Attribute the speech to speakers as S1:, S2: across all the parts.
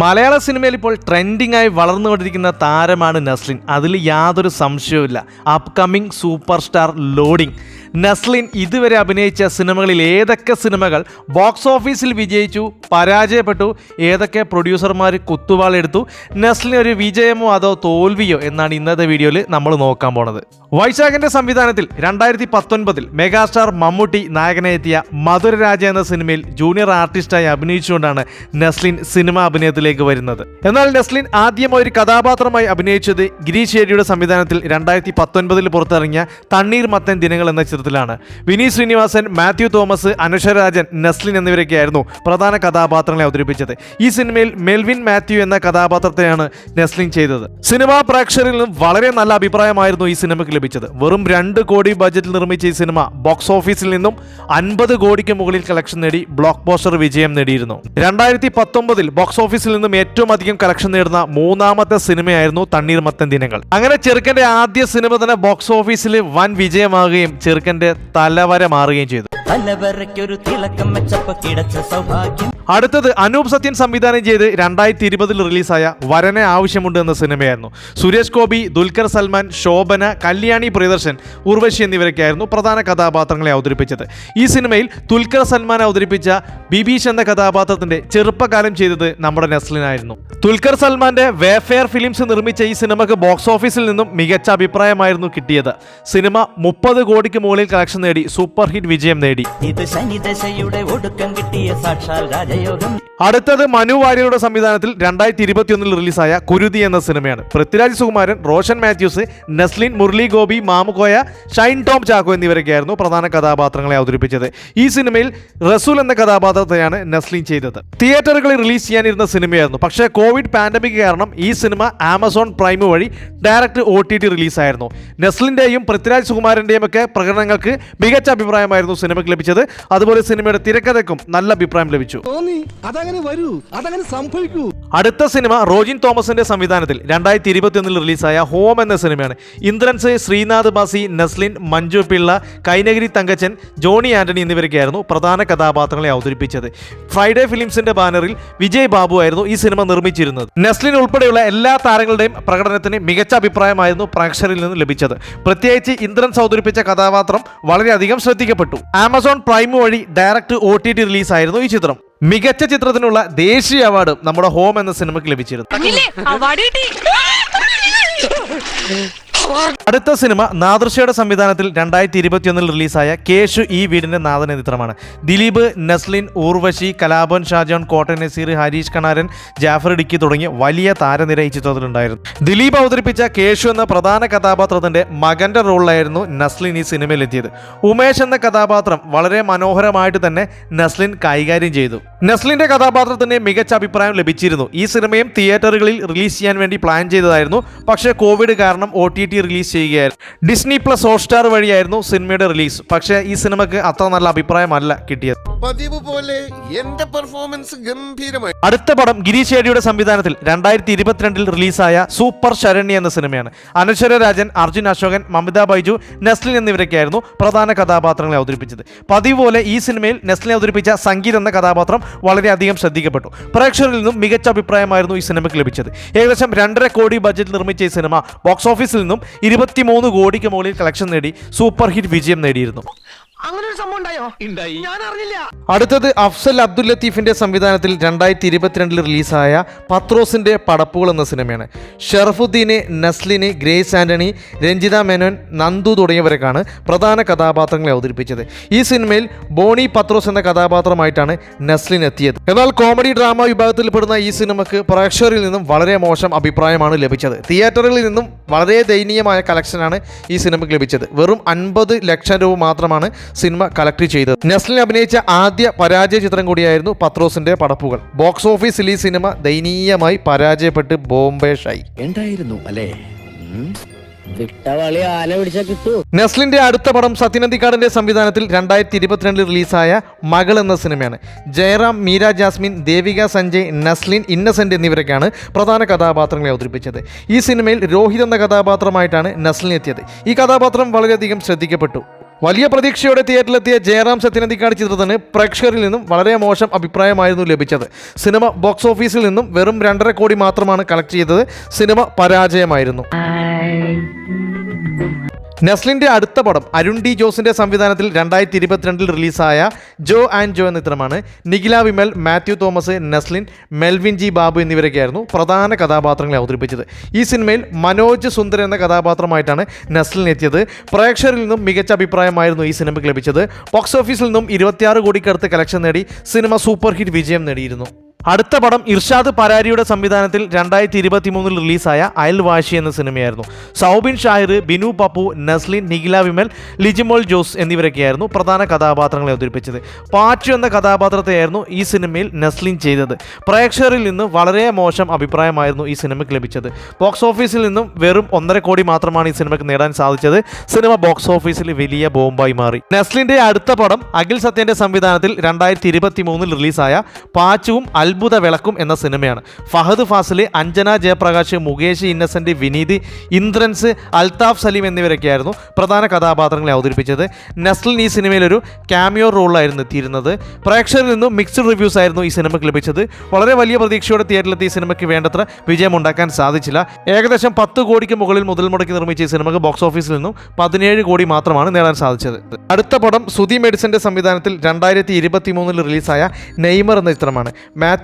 S1: മലയാള സിനിമയിൽ ഇപ്പോൾ ട്രെൻഡിംഗ് ആയി വളർന്നുകൊണ്ടിരിക്കുന്ന താരമാണ് നസ്ലിൻ. അതിൽ യാതൊരു സംശയവുമില്ല. Upcoming super star loading Naslen ഇതുവരെ അഭിനയിച്ച സിനിമകളിൽ ഏതൊക്കെ സിനിമകൾ ബോക്സ് ഓഫീസിൽ വിജയിച്ചു പരാജയപ്പെട്ടു ഏതൊക്കെ പ്രൊഡ്യൂസർമാർ കുത്തുവാളെടുത്തു നസ്ലിന് ഒരു വിജയമോ അതോ തോൽവിയോ എന്നാണ് ഇന്നത്തെ വീഡിയോയിൽ നമ്മൾ നോക്കാൻ പോണത്. വൈശാഖിന്റെ സംവിധാനത്തിൽ രണ്ടായിരത്തി പത്തൊൻപതിൽ മെഗാസ്റ്റാർ മമ്മൂട്ടി നായകനെത്തിയ മധുരരാജ എന്ന സിനിമയിൽ ജൂനിയർ ആർട്ടിസ്റ്റായി അഭിനയിച്ചുകൊണ്ടാണ് നസ്ലിൻ സിനിമ അഭിനയത്തിലേക്ക് വരുന്നത്. എന്നാൽ നസ്ലിൻ ആദ്യമായി ഒരു കഥാപാത്രമായി അഭിനയിച്ചത് ഗിരീഷ് ഏരിയുടെ സംവിധാനത്തിൽ രണ്ടായിരത്തി പത്തൊൻപതിൽ പുറത്തിറങ്ങിയ തണ്ണീർ മത്തൻ ദിനങ്ങൾ എന്ന ചിത്രത്തിലാണ്. വിനി ശ്രീനിവാസൻ മാത്യു തോമസ് അനുഷരാജൻ നസ്ലിൻ എന്നിവരൊക്കെയായിരുന്നു പ്രധാന കഥാപാത്രങ്ങളെ അവതരിപ്പിച്ചത്. ഈ സിനിമയിൽ മെൽവിൻ മാത്യു എന്ന കഥാപാത്രത്തെയാണ് നസ്ലിൻ ചെയ്തത്. സിനിമാ പ്രേക്ഷകരിൽ നിന്നും വളരെ നല്ല അഭിപ്രായമായിരുന്നു ഈ സിനിമയ്ക്ക് ലഭിച്ചത്. വെറും രണ്ട് കോടി ബജറ്റിൽ നിർമ്മിച്ച ഈ സിനിമ ബോക്സ് ഓഫീസിൽ നിന്നും അൻപത് കോടിക്ക് മുകളിൽ കളക്ഷൻ നേടി ബ്ലോക്ക് പോസ്റ്റർ വിജയം നേടിയിരുന്നു. രണ്ടായിരത്തി പത്തൊമ്പതിൽ ബോക്സ് ഓഫീസിൽ നിന്നും ഏറ്റവും അധികം കളക്ഷൻ നേടുന്ന മൂന്നാമത്തെ സിനിമയായിരുന്നു തണ്ണീർമത്തൻ ദിനങ്ങൾ. അങ്ങനെ ചെറുക്കന്റെ ആദ്യ സിനിമ തന്നെ ബോക്സ് ഓഫീസിൽ വൻ വിജയമാകുകയും ചെറുക്കന്റെ തലവര മാറുകയും ചെയ്തു.
S2: തലവരയ്ക്കൊരു തിളക്കം വെച്ചപ്പോ കിടച്ച സൗഭാഗ്യം.
S1: അടുത്തത് അനൂപ് സത്യൻ സംവിധാനം ചെയ്ത് രണ്ടായിരത്തി ഇരുപതിൽ റിലീസായ വരനെ ആവശ്യമുണ്ട് എന്ന സിനിമയായിരുന്നു. സുരേഷ് ഗോപി ദുൽഖർ സൽമാൻ ശോഭന കല്യാണി പ്രിയദർശൻ ഉർവശി എന്നിവരൊക്കെയായിരുന്നു പ്രധാന കഥാപാത്രങ്ങളെ അവതരിപ്പിച്ചത്. ഈ സിനിമയിൽ ദുൽഖർ സൽമാൻ അവതരിപ്പിച്ച ബിബീഷ് എന്ന കഥാപാത്രത്തിന്റെ ചെറുപ്പകാലം ചെയ്തത് നമ്മുടെ നസ്ലിനായിരുന്നു. ദുൽഖർ സൽമാന്റെ വേഫെയർ ഫിലിംസ് നിർമ്മിച്ച ഈ സിനിമക്ക് ബോക്സ് ഓഫീസിൽ നിന്നും മികച്ച അഭിപ്രായമായിരുന്നു കിട്ടിയത്. സിനിമ മുപ്പത് കോടിക്ക് മുകളിൽ കളക്ഷൻ നേടി സൂപ്പർ ഹിറ്റ് വിജയം നേടി.
S2: ഇത് ശനിദശയുടെ ഒടുക്കം കിട്ടിയ സാക്ഷാൽ രാജയോഗം
S1: അടുത്തത് മനു വാര്യരുടെ സംവിധാനത്തിൽ രണ്ടായിരത്തി ഇരുപത്തിയൊന്നിൽ റിലീസായ കുരുതി എന്ന സിനിമയാണ്. പൃഥ്വിരാജ് സുകുമാരൻ റോഷൻ മാത്യൂസ് നസ്ലിൻ മുരളി ഗോപി മാമുക്കോയ ഷൈൻ ടോം ചാക്കോ എന്നിവരൊക്കെയായിരുന്നു പ്രധാന കഥാപാത്രങ്ങളെ അവതരിപ്പിച്ചത്. ഈ സിനിമയിൽ റസൂൽ എന്ന കഥാപാത്രത്തെയാണ് നസ്ലിൻ ചെയ്തത്. തിയേറ്ററുകളിൽ റിലീസ് ചെയ്യാനിരുന്ന സിനിമയായിരുന്നു. പക്ഷേ കോവിഡ് പാൻഡമിക് കാരണം ഈ സിനിമ ആമസോൺ പ്രൈം വഴി ഡയറക്റ്റ് ഒ ടി ടി റിലീസായിരുന്നു. നസ്ലിന്റെയും പൃഥ്വിരാജ് സുകുമാരന്റെയും ഒക്കെ പ്രകടനങ്ങൾക്ക് മികച്ച അഭിപ്രായമായിരുന്നു സിനിമയ്ക്ക് ലഭിച്ചത്. അതുപോലെ സിനിമയുടെ തിരക്കഥയ്ക്കും നല്ല അഭിപ്രായം ലഭിച്ചു.
S3: അതങ്ങനെ വരൂ. അതങ്ങനെ സംഭവിക്കൂ.
S1: അടുത്ത സിനിമ റോജിൻ തോമസിന്റെ സംവിധാനത്തിൽ രണ്ടായിരത്തി ഇരുപത്തിയൊന്നിൽ റിലീസായ ഹോം എന്ന സിനിമയാണ്. ഇന്ദ്രൻസ് ശ്രീനാഥ് ബാസി നസ്ലിൻ മഞ്ജു പിള്ള കൈനഗിരി തങ്കച്ചൻ ജോണി ആന്റണി എന്നിവരൊക്കെയായിരുന്നു പ്രധാന കഥാപാത്രങ്ങളെ അവതരിപ്പിച്ചത്. ഫ്രൈഡേ ഫിലിംസിന്റെ ബാനറിൽ വിജയ് ബാബു ആയിരുന്നു ഈ സിനിമ നിർമ്മിച്ചിരുന്നത്. നസ്ലിൻ ഉൾപ്പെടെയുള്ള എല്ലാ താരങ്ങളുടെയും പ്രകടനത്തിന് മികച്ച അഭിപ്രായമായിരുന്നു പ്രേക്ഷകരിൽ നിന്ന് ലഭിച്ചത്. പ്രത്യേകിച്ച് ഇന്ദ്രൻസ് അവതരിപ്പിച്ച കഥാപാത്രം വളരെയധികം ശ്രദ്ധിക്കപ്പെട്ടു. ആമസോൺ പ്രൈം വഴി ഡയറക്ട് ഒ ടി ടി റിലീസായിരുന്നു ഈ ചിത്രം. മികച്ച ചിത്രത്തിനുള്ള ദേശീയ അവാർഡ് നമ്മുടെ ഹോം എന്ന സിനിമയ്ക്ക് ലഭിച്ചിരുന്നു. അടുത്ത സിനിമ നാദൃശയുടെ സംവിധാനത്തിൽ രണ്ടായിരത്തി ഇരുപത്തിയൊന്നിൽ റിലീസായ കേശു ഈ വീടിന്റെ നാഥൻ ചിത്രമാണ്. ദിലീപ് നസ്ലിൻ ഊർവശി കലാഭൻ ഷാജോൺ കോട്ടൻ നസീർ ഹരീഷ് കണാരൻ ജാഫർ ഇടുക്കി തുടങ്ങിയ വലിയ താരനിര ഈ ചിത്രത്തിലുണ്ടായിരുന്നു. ദിലീപ് അവതരിപ്പിച്ച കേശു എന്ന പ്രധാന കഥാപാത്രത്തിന്റെ മകന്റെ റോളിലായിരുന്നു നസ്ലിൻ ഈ സിനിമയിലെത്തിയത്. ഉമേഷ് എന്ന കഥാപാത്രം വളരെ മനോഹരമായിട്ട് തന്നെ നസ്ലിൻ കൈകാര്യം ചെയ്തു. നസ്ലിന്റെ കഥാപാത്രത്തിന് മികച്ച അഭിപ്രായം ലഭിച്ചിരുന്നു. ഈ സിനിമയും തിയേറ്ററുകളിൽ റിലീസ് ചെയ്യാൻ വേണ്ടി പ്ലാൻ ചെയ്തതായിരുന്നു. പക്ഷേ കോവിഡ് കാരണം ഒ റിലീസ് ചെയ്യുകയായിരുന്നു. ഡിസ്നി പ്ലസ് ഹോട്ട്സ്റ്റാർ വഴിയായിരുന്നു സിനിമയുടെ റിലീസ് പക്ഷേ ഈ സിനിമയ്ക്ക് അത്ര നല്ല അഭിപ്രായമല്ല കിട്ടിയത്.
S4: പതിവ് പോലെ എന്റെ പെർഫോമൻസ് ഗംഭീരമായി.
S1: അടുത്ത പടം ഗിരീഷ് ഏടിയുടെ സംവിധാനത്തിൽ രണ്ടായിരത്തി ഇരുപത്തിരണ്ടിൽ റിലീസായ സൂപ്പർ ശരണ്യ എന്ന സിനിമയാണ്. അനശ്വര രാജൻ അർജുൻ അശോകൻ മമിത ബൈജു നെസ്ലിൻ എന്നിവരൊക്കെയായിരുന്നു പ്രധാന കഥാപാത്രങ്ങളെ അവതരിപ്പിച്ചത്. പതിവ് പോലെ ഈ സിനിമയിൽ നെസ്ലിനെ അവതരിപ്പിച്ച സംഗീത് എന്ന കഥാപാത്രം വളരെയധികം ശ്രദ്ധിക്കപ്പെട്ടു. പ്രേക്ഷകരിൽ നിന്നും മികച്ച അഭിപ്രായമായിരുന്നു ഈ സിനിമയ്ക്ക് ലഭിച്ചത്. ഏകദേശം രണ്ടര കോടി ബജറ്റിൽ നിർമ്മിച്ച ഈ സിനിമ ബോക്സ് ഓഫീസിൽ നിന്നും ഇരുപത്തിമൂന്ന് കോടിക്ക് മുകളിൽ കളക്ഷൻ നേടി സൂപ്പർ ഹിറ്റ് വിജയം നേടിയിരുന്നു.
S3: അങ്ങനെ ഒരു സംഭവം ഉണ്ടായോ? ഉണ്ടായി. ഞാൻ അറിഞ്ഞില്ല
S1: അടുത്തത് അഫ്സൽ അബ്ദുൽ ലത്തീഫിന്റെ സംവിധാനത്തിൽ രണ്ടായിരത്തി ഇരുപത്തിരണ്ടിൽ റിലീസായ പത്രോസിന്റെ പടപ്പുകൾ എന്ന സിനിമയാണ്. ഷറഫുദ്ദീന് നസ്ലിന് ഗ്രേസ് ആന്റണി രഞ്ജിത മേനോൻ നന്ദു തുടങ്ങിയവരൊക്കെയാണ് പ്രധാന കഥാപാത്രങ്ങളെ അവതരിപ്പിച്ചത്. ഈ സിനിമയിൽ ബോണി പത്രോസ് എന്ന കഥാപാത്രമായിട്ടാണ് നസ്ലിൻ എത്തിയത്. എന്നാൽ കോമഡി ഡ്രാമ വിഭാഗത്തിൽപ്പെടുന്ന ഈ സിനിമക്ക് പ്രേക്ഷകരിൽ നിന്നും വളരെ മോശം അഭിപ്രായമാണ് ലഭിച്ചത്. തിയേറ്ററുകളിൽ നിന്നും വളരെ ദയനീയമായ കളക്ഷനാണ് ഈ സിനിമയ്ക്ക് ലഭിച്ചത്. വെറും അൻപത് ലക്ഷം രൂപ മാത്രമാണ് സിനിമ കളക്ട് ചെയ്തത്. നസ്ലിൻ അഭിനയിച്ച ആദ്യ പരാജയ ചിത്രം കൂടിയായിരുന്നു പത്രോസിന്റെ പടപ്പുകൾ. ബോക്സ് ഓഫീസിൽ ഈ സിനിമ ദയനീയമായി പരാജയപ്പെട്ട് ബോംബെ ഷായി
S5: ഉണ്ടായിരുന്നു അല്ലേ
S1: നെസ്ലിന്റെ അടുത്ത പടം സത്യനന്ദിക്കാടിന്റെ സംവിധാനത്തിൽ രണ്ടായിരത്തി ഇരുപത്തിരണ്ടിൽ റിലീസായ മകൾ എന്ന സിനിമയാണ്. ജയറാം മീര ജാസ്മിൻ ദേവിക സഞ്ജയ് നസ്ലിൻ ഇന്നസെന്റ് എന്നിവരൊക്കെയാണ് പ്രധാന കഥാപാത്രങ്ങളെ അവതരിപ്പിച്ചത്. ഈ സിനിമയിൽ രോഹിത് എന്ന കഥാപാത്രമായിട്ടാണ് നസ്ലിൻ എത്തിയത് ഈ കഥാപാത്രം വളരെയധികം ശ്രദ്ധിക്കപ്പെട്ടു. വലിയ പ്രതീക്ഷയോടെ തിയേറ്ററിലെത്തിയ ജയറാം സത്യനന്ദിക്കാട് ചിത്രത്തിന് പ്രേക്ഷകരിൽ നിന്നും വളരെ മോശം അഭിപ്രായമായിരുന്നു ലഭിച്ചത്. സിനിമ ബോക്സ് ഓഫീസിൽ നിന്നും വെറും രണ്ടര കോടി മാത്രമാണ് കളക്ട് ചെയ്തത്. സിനിമ പരാജയമായിരുന്നു. നെസ്ലിന്റെ അടുത്ത പടം അരുൺ ഡി ജോസിന്റെ സംവിധാനത്തിൽ രണ്ടായിരത്തി ഇരുപത്തിരണ്ടിൽ റിലീസായ ജോ ആൻഡ് ജോ എന്ന ചിത്രമാണ് നിഖില വിമൽ മാത്യു തോമസ് നെസ്ലിൻ മെൽവിൻ ജി ബാബു എന്നിവരൊക്കെയായിരുന്നു പ്രധാന കഥാപാത്രങ്ങളെ അവതരിപ്പിച്ചത്. ഈ സിനിമയിൽ മനോജ് സുന്ദർ എന്ന കഥാപാത്രമായിട്ടാണ് നെസ്ലിൻ എത്തിയത്. പ്രേക്ഷകരിൽ നിന്നും മികച്ച അഭിപ്രായമായിരുന്നു ഈ സിനിമയ്ക്ക് ലഭിച്ചത്. ബോക്സ് ഓഫീസിൽ നിന്നും ഇരുപത്തിയാറ് കോടിക്കടുത്ത് കളക്ഷൻ നേടി. സിനിമ സൂപ്പർ ഹിറ്റ് വിജയം നേടിയിരുന്നു. അടുത്ത പടം ഇർഷാദ് പരാരിയുടെ സംവിധാനത്തിൽ രണ്ടായിരത്തി ഇരുപത്തി മൂന്നിൽ റിലീസായ അയൽവാശി എന്ന സിനിമയായിരുന്നു. സൗബിൻ ഷാഹിർ ബിനു പപ്പു നസ്ലിൻ നിഖില വിമൽ ലിജിമോൾ ജോസ് എന്നിവരൊക്കെയായിരുന്നു പ്രധാന കഥാപാത്രങ്ങളെ അവതരിപ്പിച്ചത്. പാച്ചു എന്ന കഥാപാത്രത്തെയായിരുന്നു ഈ സിനിമയിൽ നസ്ലിൻ ചെയ്തത്. പ്രേക്ഷകരിൽ നിന്ന് വളരെ മോശം അഭിപ്രായമായിരുന്നു ഈ സിനിമയ്ക്ക് ലഭിച്ചത്. ബോക്സ് ഓഫീസിൽ നിന്നും വെറും ഒന്നര കോടി മാത്രമാണ് ഈ സിനിമയ്ക്ക് നേടാൻ സാധിച്ചത്. സിനിമ ബോക്സ് ഓഫീസിൽ വലിയ ബോംബായി മാറി. നസ്ലിന്റെ അടുത്ത പടം അഖിൽ സത്യന്റെ സംവിധാനത്തിൽ രണ്ടായിരത്തി ഇരുപത്തി മൂന്നിൽ റിലീസായ പാച്ചുവും അത്ഭുത വിളക്കും എന്ന സിനിമയാണ്. ഫഹദ് ഫാസിൽ അഞ്ജന ജയപ്രകാശ് മുകേഷ് ഇന്നസെന്റ് വിനീത് ഇന്ദ്രൻസ് അൽതാഫ് സലീം എന്നിവരൊക്കെയായിരുന്നു പ്രധാന കഥാപാത്രങ്ങളെ അവതരിപ്പിച്ചത്. നസ്ലിൻ ഈ സിനിമയിലൊരു ക്യാമിയോ റോളായിരുന്നു എത്തിയിരുന്നത്. പ്രേക്ഷകരിൽ നിന്നും മിക്സ്ഡ് റിവ്യൂസ് ആയിരുന്നു ഈ സിനിമയ്ക്ക് ലഭിച്ചത്. വളരെ വലിയ പ്രതീക്ഷയോടെ തിയേറ്ററിലെത്തി ഈ സിനിമയ്ക്ക് വേണ്ടത്ര വിജയമുണ്ടാക്കാൻ സാധിച്ചില്ല. ഏകദേശം പത്ത് കോടിക്ക് മുകളിൽ മുതൽ മുടക്കി നിർമ്മിച്ച ഈ സിനിമക്ക് ബോക്സ് ഓഫീസിൽ നിന്നും പതിനേഴ് കോടി മാത്രമാണ് നേടാൻ സാധിച്ചത്. അടുത്ത പടം സുധി മെഡിസിന്റെ സംവിധാനത്തിൽ രണ്ടായിരത്തി ഇരുപത്തി മൂന്നിൽ റിലീസായ നെയ്മർ എന്ന ചിത്രമാണ്.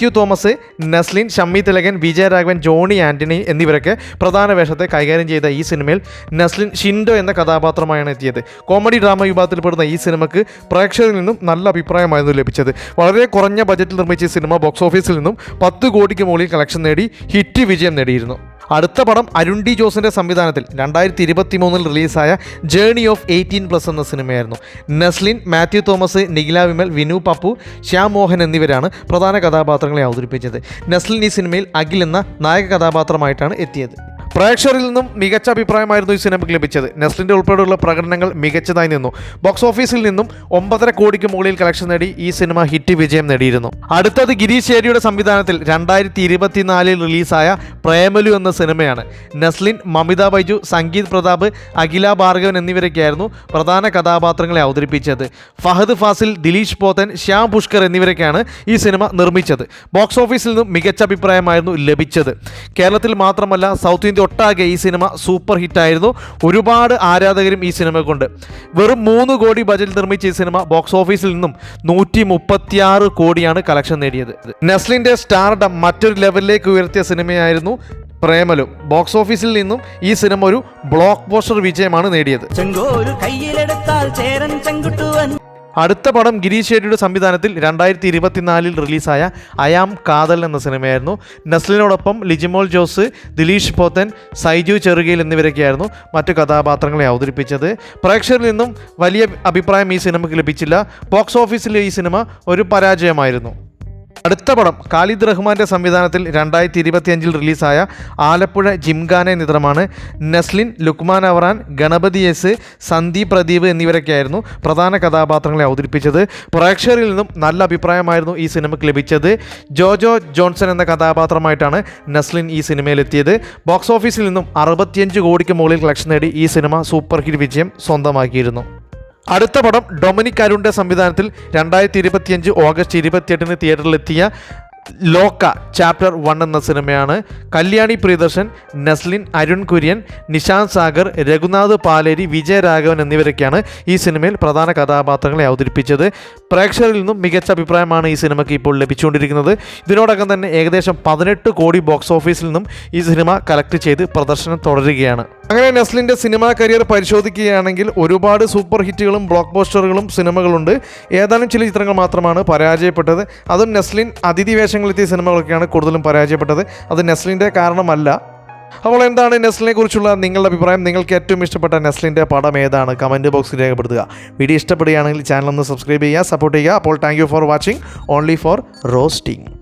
S1: തോമസ് നസ്ലിൻ ഷമ്മി തിലകൻ വിജയരാഘവൻ ജോണി ആന്റണി എന്നിവരൊക്കെ പ്രധാന വേഷത്തെ കൈകാര്യം ചെയ്ത ഈ സിനിമയിൽ നസ്ലിൻ ഷിൻഡോ എന്ന കഥാപാത്രമായാണ് എത്തിയത്. കോമഡി ഡ്രാമ വിഭാഗത്തിൽപ്പെടുന്ന ഈ സിനിമയ്ക്ക് പ്രേക്ഷകരിൽ നിന്നും നല്ല അഭിപ്രായമായിരുന്നു ലഭിച്ചത്. വളരെ കുറഞ്ഞ ബജറ്റിൽ നിർമ്മിച്ച ഈ സിനിമ ബോക്സ് ഓഫീസിൽ നിന്നും പത്ത് കോടിക്ക് മുകളിൽ കളക്ഷൻ നേടി ഹിറ്റ് വിജയം നേടിയിരുന്നു. അടുത്ത പടം അരുൺ ഡി ജോസിന്റെ സംവിധാനത്തിൽ രണ്ടായിരത്തി ഇരുപത്തി മൂന്നിൽ റിലീസായ ജേണി ഓഫ് എയ്റ്റീൻ പ്ലസ് എന്ന സിനിമയായിരുന്നു. നസ്ലിൻ മാത്യു തോമസ് നിഖില വിമൽ വിനു പപ്പു ശ്യാം മോഹൻ എന്നിവരാണ് പ്രധാന കഥാപാത്രങ്ങളെ അവതരിപ്പിച്ചത്. നസ്ലിൻ ഈ സിനിമയിൽ അഖിൽ എന്ന നായക കഥാപാത്രമായിട്ടാണ് എത്തിയത്. പ്രേക്ഷകരിൽ നിന്നും മികച്ച അഭിപ്രായമായിരുന്നു ഈ സിനിമയ്ക്ക് ലഭിച്ചത്. നെസ്ലിന്റെ ഉൾപ്പെടെയുള്ള പ്രകടനങ്ങൾ മികച്ചതായി നിന്നു. ബോക്സ് ഓഫീസിൽ നിന്നും ഒമ്പതര കോടിക്ക് മുകളിൽ കളക്ഷൻ നേടി ഈ സിനിമ ഹിറ്റ് വിജയം നേടിയിരുന്നു. അടുത്തത് ഗിരീഷ് ശേരിയുടെ സംവിധാനത്തിൽ രണ്ടായിരത്തി ഇരുപത്തിനാലിൽ റിലീസായ പ്രേമലു എന്ന സിനിമയാണ്. നസ്ലിൻ മമിത ബൈജു സംഗീത് പ്രതാപ് അഖില ഭാർഗവൻ എന്നിവരൊക്കെയായിരുന്നു പ്രധാന കഥാപാത്രങ്ങളെ അവതരിപ്പിച്ചത്. ഫഹദ് ഫാസിൽ ദിലീഷ് പോത്തൻ ശ്യാം പുഷ്കർ എന്നിവരൊക്കെയാണ് ഈ സിനിമ നിർമ്മിച്ചത്. ബോക്സ് ഓഫീസിൽ നിന്നും മികച്ച അഭിപ്രായമായിരുന്നു ലഭിച്ചത്. കേരളത്തിൽ മാത്രമല്ല സൗത്ത് ഇന്ത്യ ഒട്ടാകെ ഈ സിനിമ സൂപ്പർ ഹിറ്റായിരുന്നു. ഒരുപാട് ആരാധകരും ഈ സിനിമ കൊണ്ട് വെറും മൂന്ന് കോടി ബജറ്റ് നിർമ്മിച്ച ഈ സിനിമ ബോക്സ് ഓഫീസിൽ നിന്നും നൂറ്റി മുപ്പത്തിയാറ് കോടിയാണ് കളക്ഷൻ നേടിയത്. നെസ്ലിന്റെ സ്റ്റാർഡം മറ്റൊരു ലെവലിലേക്ക് ഉയർത്തിയ സിനിമയായിരുന്നു പ്രേമലു. ബോക്സ് ഓഫീസിൽ നിന്നും ഈ സിനിമ ഒരു ബ്ലോക്ക് പോസ്റ്റർ വിജയമാണ് നേടിയത്. അടുത്ത പടം ഗിരീഷ് ഷെട്ടിയുടെ സംവിധാനത്തിൽ രണ്ടായിരത്തി ഇരുപത്തിനാലിൽ റിലീസായ അയാം കാതൽ എന്ന സിനിമയായിരുന്നു. നസ്ലിനോടൊപ്പം ലിജിമോൾ ജോസ് ദിലീഷ് പോത്തൻ സൈജു ചെറുകയിൽ എന്നിവരൊക്കെയായിരുന്നു മറ്റു കഥാപാത്രങ്ങളെ അവതരിപ്പിച്ചത്. പ്രേക്ഷകരിൽ നിന്നും വലിയ അഭിപ്രായം ഈ സിനിമയ്ക്ക് ലഭിച്ചില്ല. ബോക്സ് ഓഫീസിലെ ഈ സിനിമ ഒരു പരാജയമായിരുന്നു. അടുത്ത പടം ഖാലിദ് റഹ്മാന്റെ സംവിധാനത്തിൽ രണ്ടായിരത്തി ഇരുപത്തിയഞ്ചിൽ റിലീസായ ആലപ്പുഴ ജിംഖാന ചിത്രമാണ് നസ്ലിൻ ലുക്മാൻ അവറാൻ ഗണപതി എസ് സന്ദീപ് പ്രദീപ് എന്നിവരൊക്കെയായിരുന്നു പ്രധാന കഥാപാത്രങ്ങളെ അവതരിപ്പിച്ചത്. പ്രേക്ഷകരിൽ നിന്നും നല്ല അഭിപ്രായമായിരുന്നു ഈ സിനിമയ്ക്ക് ലഭിച്ചത്. ജോജോ ജോൺസൺ എന്ന കഥാപാത്രമായിട്ടാണ് നസ്ലിൻ ഈ സിനിമയിലെത്തിയത്. ബോക്സ് ഓഫീസിൽ നിന്നും അറുപത്തിയഞ്ച് കോടിക്ക് മുകളിൽ കളക്ഷൻ നേടി ഈ സിനിമ സൂപ്പർ ഹിറ്റ് വിജയം സ്വന്തമാക്കിയിരുന്നു. അടുത്ത പടം ഡൊമിനിക് അരുണിന്റെ സംവിധാനത്തിൽ രണ്ടായിരത്തി ഇരുപത്തിയഞ്ച് ഓഗസ്റ്റ് ഇരുപത്തിയെട്ടിന് തിയേറ്ററിലെത്തിയ ലോക്ക ചാപ്റ്റർ വൺ എന്ന സിനിമയാണ്. കല്യാണി പ്രിയദർശൻ നസ്ലിൻ അരുൺ കുര്യൻ നിശാന്ത് സാഗർ രഘുനാഥ് പാലേരി വിജയരാഘവൻ എന്നിവരൊക്കെയാണ് ഈ സിനിമയിൽ പ്രധാന കഥാപാത്രങ്ങളെ അവതരിപ്പിച്ചത്. പ്രേക്ഷകരിൽ നിന്നും മികച്ച അഭിപ്രായമാണ് ഈ സിനിമയ്ക്ക് ഇപ്പോൾ ലഭിച്ചുകൊണ്ടിരിക്കുന്നത്. ഇതിനോടകം തന്നെ ഏകദേശം പതിനെട്ട് കോടി ബോക്സ് ഓഫീസിൽ നിന്നും ഈ സിനിമ കളക്ട് ചെയ്ത് പ്രദർശനം തുടരുകയാണ്. അങ്ങനെ നെസ്ലിന്റെ സിനിമാ കരിയർ പരിശോധിക്കുകയാണെങ്കിൽ ഒരുപാട് സൂപ്പർ ഹിറ്റുകളും ബ്ലോക്ക് പോസ്റ്ററുകളും സിനിമകളുണ്ട്. ഏതാനും ചില ചിത്രങ്ങൾ മാത്രമാണ് പരാജയപ്പെട്ടത്. അതും നെസ്ലിൻ അതിഥി വേഷങ്ങളെത്തിയ സിനിമകളൊക്കെയാണ് കൂടുതലും പരാജയപ്പെട്ടത്. അത് നെസ്ലിന്റെ കാരണമല്ല. അപ്പോൾ എന്താണ് നെസ്ലിനെ കുറിച്ചുള്ള നിങ്ങളുടെ അഭിപ്രായം? നിങ്ങൾക്ക് ഏറ്റവും ഇഷ്ടപ്പെട്ട നെസ്ലിന്റെ പടം ഏതാണ്? കമന്റ് ബോക്സിൽ രേഖപ്പെടുത്തുക. വീഡിയോ ഇഷ്ടപ്പെടുകയാണെങ്കിൽ ചാനൽ ഒന്ന് സബ്സ്ക്രൈബ് ചെയ്യുക സപ്പോർട്ട് ചെയ്യുക. അപ്പോൾ thank for watching. Only for roasting.